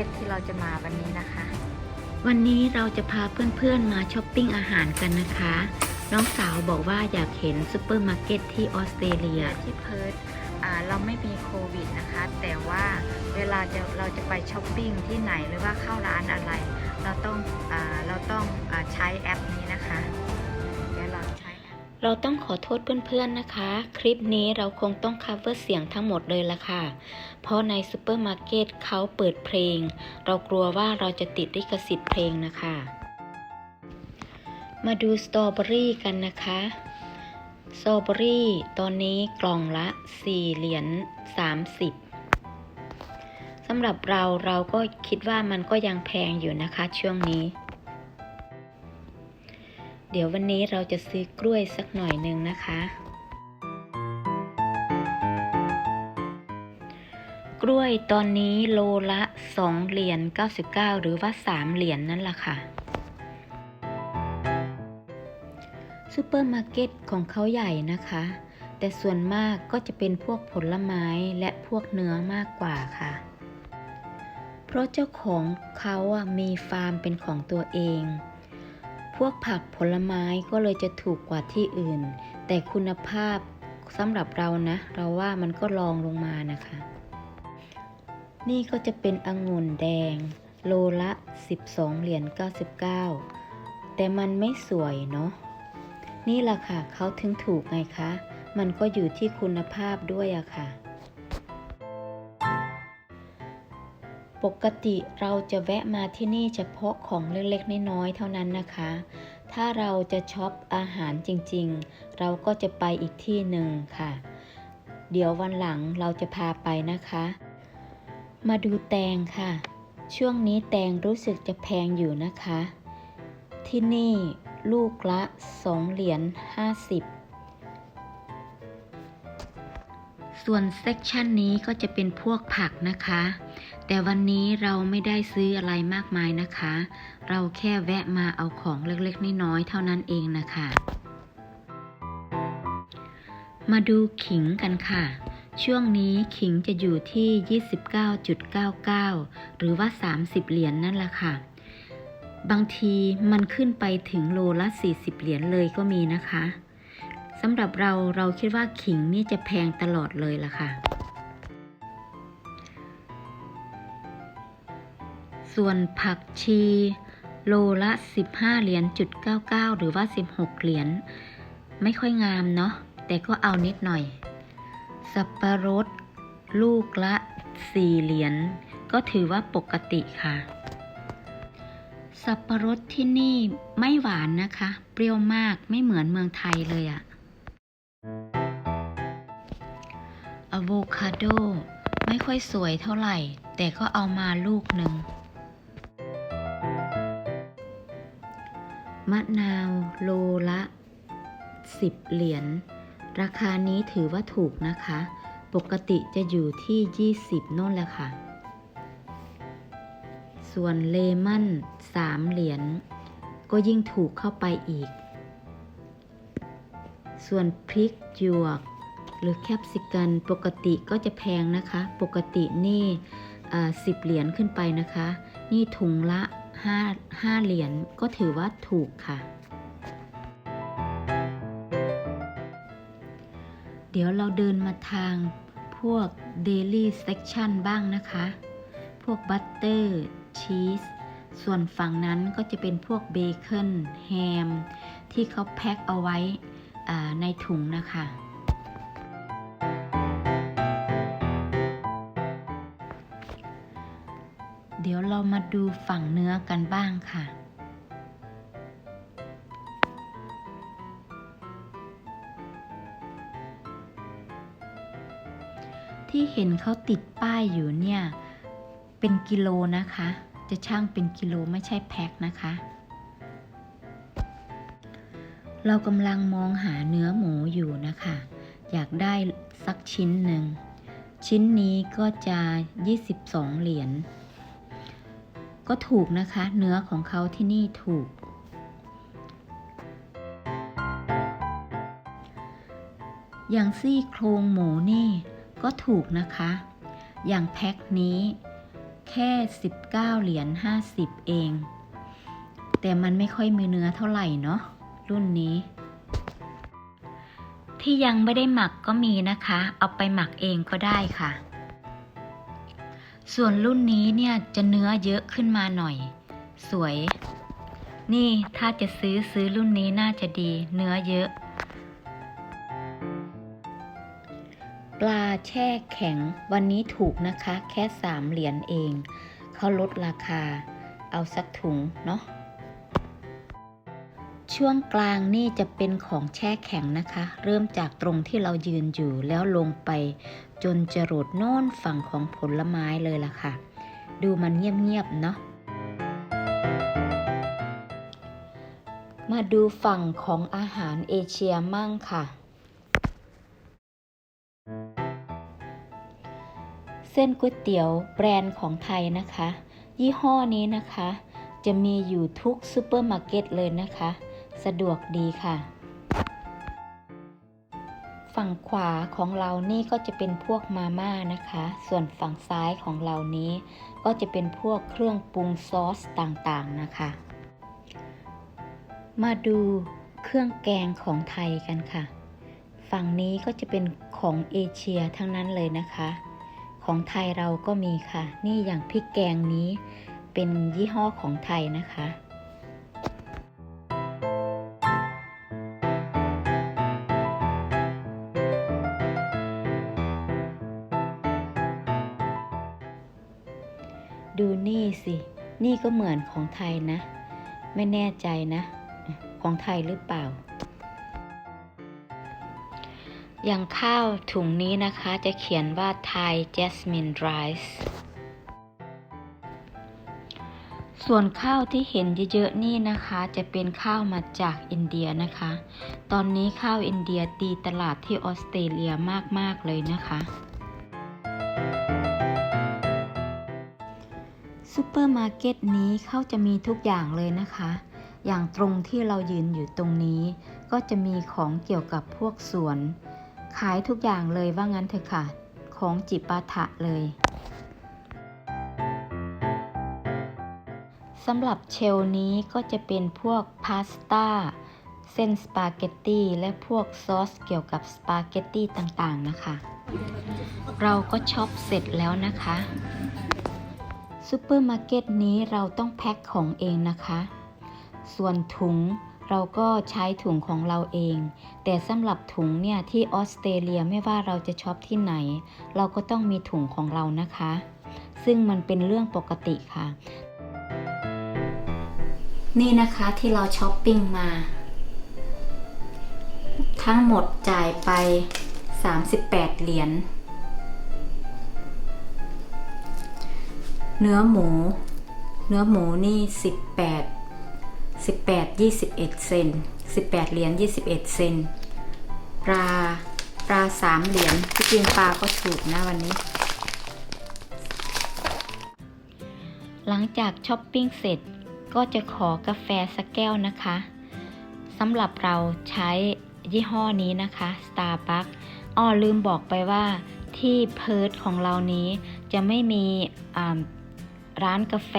ก็ตที่เราจะมาวันนี้นะคะ วันนี้เราจะพาเพื่อนๆมาช้อปปิ้งอาหารกันนะคะ น้องสาวบอกว่าอยากเห็นซูเปอร์มาร์เก็ตที่ออสเตรเลียที่เพิร์ธอ่าเราไม่มีโควิดนะคะ แต่ว่าเวลาจะเราจะไปช้อปปิ้งที่ไหนหรือว่าเข้าร้านอะไร เราต้องอาเราต้องอาใช้แอปนี้นะคะ เราต้องขอโทษเพื่อนๆนะคะ คลิปนี้เราคงต้อง cover เสียงทั้งหมดเลยละค่ะ เพราะในซูเปอร์มาร์เก็ตเขาเปิดเพลง เรากลัวว่าเราจะติดลิขสิทธิ์เพลงนะคะ มาดูสตรอเบอรี่กันนะคะสตรอเบอรี่ตอนนี้กล่องละ 4 เหรียญ30สำหรับเราเราก็คิดว่ามันก็ยังแพงอยู่นะคะช่วงนี้ เดี๋ยววันนี้เราจะซื้อกล้วยสักหน่อยหนึ่งนะคะ กล้วยตอนนี้โลละ2เหรียญ99 หรือว่า 3 เหรียญนนั่นแหละค่ะซูเปอร์มาร์เก็ตของเขาใหญ่นะคะ แต่ส่วนมากก็จะเป็นพวกผลไม้และพวกเนื้อมากกว่าค่ะ เพราะเจ้าของเขาอะมีฟาร์มเป็นของตัวเอง วกผักผลไม้ก็เลยจะถูกกว่าที่อื่น แต่คุณภาพสำหรับเรานะ เราว่ามันก็รองลงมานะคะ นี่ก็จะเป็นองุ่นแดง โลละ 12 เหรียญ99 แต่มันไม่สวยเนาะนี่แหละค่ะเขาถึงถูกไงคะ มันก็อยู่ที่คุณภาพด้วยอะค่ะ ปกติเราจะแวะมาที่นี่เฉพาะของเล็กๆน้อยๆเท่านั้นนะคะ ถ้าเราจะช็อปอาหารจริงๆ เราก็จะไปอีกที่หนึ่งค่ะ เดี๋ยววันหลังเราจะพาไปนะคะ มาดูแตงค่ะ ช่วงนี้แตงรู้สึกจะแพงอยู่นะคะ ที่นี่ลูกละ 2 เหรียญ 50 ส่วนเซกชันนี้ก็จะเป็นพวกผักนะคะ แต่วันนี้เราไม่ได้ซื้ออะไรมากมายนะคะ เราแค่แวะมาเอาของเล็กๆน้อยๆเท่านั้นเองนะคะ มาดูขิงกันค่ะ ช่วงนี้ขิงจะอยู่ที่ 29.99 หรือว่า 30 เหรียญนนั่นแหละค่ะ บางทีมันขึ้นไปถึงโลละ 40 เหรียญเลยก็มีนะคะสำหรับเราเราคิดว่าขิงนี่จะแพงตลอดเลยล่ะค่ะ ส่วนผักชี โลละ 15 เหรียญจุด99 หรือว่า 16 เหรียญไม่ค่อยงามเนาะแต่ก็เอานิดหน่อย สับปะรด ลูกละ 4 เหรียญก็ถือว่าปกติค่ะ สับปะรดที่นี่ไม่หวานนะคะ เปรี้ยวมากไม่เหมือนเมืองไทยเลยอะอะโวคาโดไม่ค่อยสวยเท่าไหร่ แต่ก็เอามาลูกหนึ่ง มะนาวโลละ 10 เหรียญ ราคานี้ถือว่าถูกนะคะ ปกติจะอยู่ที่ 20โน่นแหละค่ะ ส่วนเลมอน3เหรียญ ก็ยิ่งถูกเข้าไปอีก ส่วนพริกหยวก หรือแคปซิกันปกติก็จะแพงนะคะ ปกตินี่สิบเหรียญขึ้นไปนะคะ นี่ถุงละ 5 5เหรียญก็ถือว่าถูกค่ะ เดี๋ยวเราเดินมาทางพวก Daily Section บ้างนะคะ พวกบัตเตอร์ชีสส่วนฝั่งนั้นก็จะเป็นพวกเบคอนแฮม ที่เขาแพ็คเอาไว้ในถุงนะคะ เดี๋ยวเรามาดูฝั่งเนื้อกันบ้างค่ะ ที่เห็นเขาติดป้ายอยู่เนี่ย เป็นกิโลนะคะ จะช่างเป็นกิโลไม่ใช่แพ็คนะคะ เรากำลังมองหาเนื้อหมูอยู่นะคะ อยากได้สักชิ้นหนึ่ง ชิ้นนี้ก็จะ 22 เหรียญ ก็ถูกนะคะ เนื้อของเขาที่นี่ถูก อย่างซี่โครงหมูนี่ก็ถูกนะคะ อย่างแพ็คนี้แค่ 19 เหรียญ 50 เอง แต่มันไม่ค่อยมีเนื้อเท่าไหร่เนาะรุ่นนี้ ที่ยังไม่ได้หมักก็มีนะคะ เอาไปหมักเองก็ได้ค่ะ ส่วนรุ่นนี้เนี่ยจะเนื้อเยอะขึ้นมาหน่อย สวย นี่ถ้าจะซื้อซื้อรุ่นนี้น่าจะดีเนื้อเยอะ ปลาแช่แข็งวันนี้ถูกนะคะ แค่3เหรียญเอง เขาลดราคา เอาสักถุงเนาะช่วงกลางนี่จะเป็นของแช่แข็งนะคะ เริ่มจากตรงที่เรายืนอยู่แล้วลงไป จนจรดโน่นฝั่งของผลไม้เลยล่ะค่ะ ดูมันเงียบๆเนาะมาดูฝั่งของอาหารเอเชียมั่งค่ะ เส้นก๋วยเตี๋ยวแบรนด์ของไทยนะคะ ยี่ห้อนี้นะคะ จะมีอยู่ทุกซูเปอร์มาร์เก็ตเลยนะคะ สะดวกดีค่ะ ฝั่งขวาของเรานี่ก็จะเป็นพวกมาม่านะคะ ส่วนฝั่งซ้ายของเรานี้ก็จะเป็นพวกเครื่องปรุงซอสต่างๆนะคะ มาดูเครื่องแกงของไทยกันค่ะ ฝั่งนี้ก็จะเป็นของเอเชียทั้งนั้นเลยนะคะ ของไทยเราก็มีค่ะ นี่อย่างพริกแกงนี้เป็นยี่ห้อของไทยนะคะ ดูนี่สิ นี่ก็เหมือนของไทยนะ ไม่แน่ใจนะ ของไทยหรือเปล่า อย่างข้าวถุงนี้นะคะจะเขียนว่าไทย Jasmine Rice ส่วนข้าวที่เห็นเยอะๆนี่นะคะ จะเป็นข้าวมาจากอินเดียนะคะ ตอนนี้ข้าวอินเดียตีตลาดที่ออสเตรเลียมากๆเลยนะคะ ซูเปอร์มาร์เก็ตนี้เขาจะมีทุกอย่างเลยนะคะ อย่างตรงที่เรายืนอยู่ตรงนี้ ก็จะมีของเกี่ยวกับพวกสวน ขายทุกอย่างเลยว่างั้นเถอะค่ะ ของจิปาถะเลยสำหรับเชลนี้ก็จะเป็นพวกพาสต้าเส้นสปาเกตตี้และพวกซอสเกี่ยวกับสปาเกตตี้ต่างๆนะคะ เราก็ช็อปเสร็จแล้วนะคะ ซูเปอร์มาร์เก็ตนี้เราต้องแพ็คของเองนะคะ ส่วนถุงเราก็ใช้ถุงของเราเอง แต่สำหรับถุงเนี่ยที่ออสเตรเลียไม่ว่าเราจะช็อปที่ไหน เราก็ต้องมีถุงของเรานะคะ ซึ่งมันเป็นเรื่องปกติค่ะ นี่นะคะที่เราช้อปปิ้งมา ทั้งหมดจ่ายไป 38 เหรียญ เนื้อหมู เนื้อหมูนี่ 18 18 21 เซน 18 เหรียญ 21 เซน ปลา ปลา3เหรียญที่จริงปลาก็ถูกนะวันนี้ หลังจากช้อปปิ้งเสร็จก็จะขอกาแฟสักแก้วนะคะสำหรับเราใช้ยี่ห้อนี้นะคะ Starbucks อ้อลืมบอกไปว่าที่เพิร์ทของเรานี้จะไม่มีอ่า ร้านกาแฟ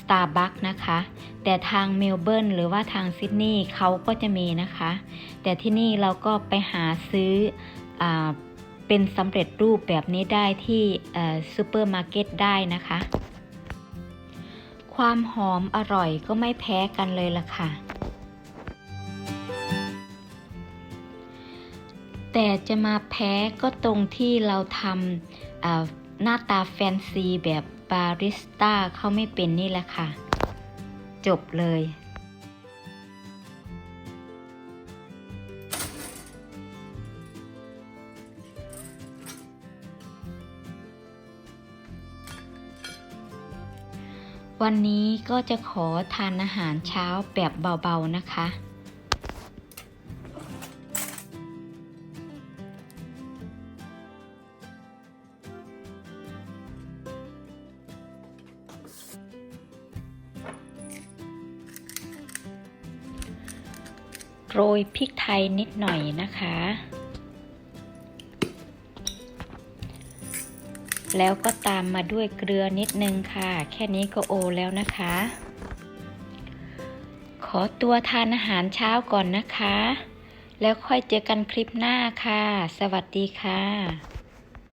สตาร์บัคนะคะ แต่ทางเมลเบิร์นหรือว่าทางซิดนีย์เขาก็จะมีนะคะ แต่ที่นี่เราก็ไปหาซื้ออเป็นสำเร็จรูปแบบนี้ได้ที่ซูเปอร์มาร์เก็ตได้นะคะ ความหอมอร่อยก็ไม่แพ้กันเลยล่ะค่ะ แต่จะมาแพ้ก็ตรงที่เราทำหน้าตาแฟนซีแบบ บาริสต้าเขาไม่เป็นนี่แหละค่ะ จบเลย วันนี้ก็จะขอทานอาหารเช้าแบบเบาๆนะคะ โรยพริกไทยนิดหน่อยนะคะ แล้วก็ตามมาด้วยเกลือนิดนึงค่ะ แค่นี้ก็โอแล้วนะคะ ขอตัวทานอาหารเช้าก่อนนะคะ แล้วค่อยเจอกันคลิปหน้าค่ะ สวัสดีค่ะ